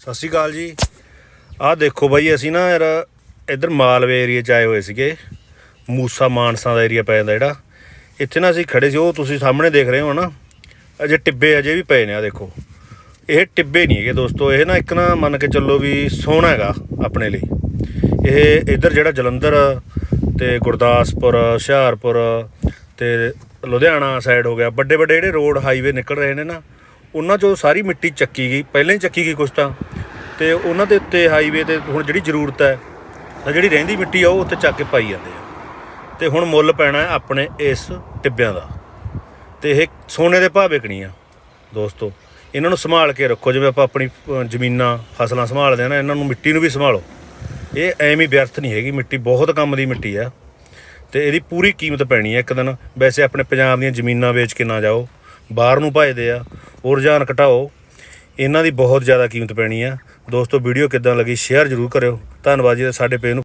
ਸਤਿ ਸ਼੍ਰੀ ਅਕਾਲ ਜੀ। ਆਹ ਦੇਖੋ ਬਾਈ, ਅਸੀਂ ਨਾ ਯਾਰ ਇੱਧਰ ਮਾਲਵੇ ਏਰੀਆ 'ਚ ਆਏ ਹੋਏ ਸੀਗੇ। ਮੂਸਾ ਮਾਨਸਾ ਦਾ ਏਰੀਆ ਪੈ ਜਾਂਦਾ ਜਿਹੜਾ। ਇੱਥੇ ਨਾ ਅਸੀਂ ਖੜੇ ਸੀ, ਉਹ ਤੁਸੀਂ ਸਾਹਮਣੇ ਦੇਖ ਰਹੇ ਹੋ ਨਾ। ਅਜੇ ਟਿੱਬੇ ਅਜੇ ਵੀ ਪਏ ਨੇ ਆ ਦੇਖੋ। ਇਹ ਟਿੱਬੇ ਨਹੀਂ ਹੈਗੇ ਦੋਸਤੋ, ਇਹ ਨਾ ਇੱਕ ਨਾ ਮੰਨ ਕੇ ਚੱਲੋ ਵੀ ਸੋਹਣਾ ਹੈਗਾ ਆਪਣੇ ਲਈ। ਇਹ ਇੱਧਰ ਜਿਹੜਾ ਜਲੰਧਰ ਤੇ ਗੁਰਦਾਸਪੁਰ, ਹੁਸ਼ਿਆਰਪੁਰ ਤੇ ਲੁਧਿਆਣਾ ਸਾਈਡ ਹੋ ਗਿਆ। ਵੱਡੇ ਵੱਡੇ ਜਿਹੜੇ ਰੋਡ ਹਾਈਵੇ ਨਿਕਲ ਰਹੇ ਨੇ ਨਾ ਉਹਨਾਂ 'ਚੋਂ ਸਾਰੀ ਮਿੱਟੀ ਚੱਕੀ ਗਈ, ਪਹਿਲਾਂ ਹੀ ਚੱਕੀ ਗਈ ਕੁਛ ਤਾਂ। ਤੇ ਉਹਨਾਂ ਦੇ ਉੱਤੇ ਹਾਈਵੇ ਤੇ ਹੁਣ ਜਿਹੜੀ ਜ਼ਰੂਰਤ ਹੈ, ਤਾਂ ਜਿਹੜੀ ਰਹਿੰਦੀ ਮਿੱਟੀ ਆ, ਉਹ ਉੱਤੇ ਚੱਕ ਕੇ ਪਾਈ ਜਾਂਦੇ ਆ। ਤੇ ਹੁਣ ਮੁੱਲ ਪੈਣਾ ਆਪਣੇ ਇਸ ਟਿੱਬਿਆਂ ਦਾ। ਤੇ ਇਹ ਸੋਨੇ ਦੇ ਭਾਅ ਵਿਕਣੀ ਆ, ਦੋਸਤੋ। ਇਹਨਾਂ ਨੂੰ ਸੰਭਾਲ ਕੇ ਰੱਖੋ, ਜਿਵੇਂ ਆਪਾਂ ਆਪਣੀ ਜ਼ਮੀਨਾਂ, ਫਸਲਾਂ ਸੰਭਾਲਦੇ ਆ ਨਾ ਇਹਨਾਂ ਨੂੰ ਮਿੱਟੀ ਨੂੰ ਵੀ ਸੰਭਾਲੋ। ਇਹ ਐਵੇਂ ਵਿਅਰਥ ਨਹੀਂ ਹੈਗੀ, ਮਿੱਟੀ ਬਹੁਤ ਕੰਮ ਦੀ ਮਿੱਟੀ ਆ। ਤੇ ਇਹਦੀ ਪੂਰੀ ਕੀਮਤ ਪੈਣੀ ਹੈ ਇੱਕ ਦਿਨ। ਵੈਸੇ ਆਪਣੇ ਪੰਜਾਬ ਦੀਆਂ ਜ਼ਮੀਨਾਂ ਵੇਚ ਕੇ ਨਾ ਜਾਓ, ਬਾਹਰ ਨੂੰ ਭਜਦੇ ਆ ਉਹ ਰੁਝਾਨ ਘਟਾਓ ਇਹਨਾਂ ਦੀ ਬਹੁਤ ਜ਼ਿਆਦਾ ਕੀਮਤ ਪੈਣੀ ਆ। ਦੋਸਤੋ ਵੀਡੀਓ ਕਿੱਦਾਂ ਲੱਗੀ ਸ਼ੇਅਰ ਜ਼ਰੂਰ ਕਰਿਓ। ਧੰਨਵਾਦ ਜੀ, ਸਾਡੇ ਪੇਜ ਨੂੰ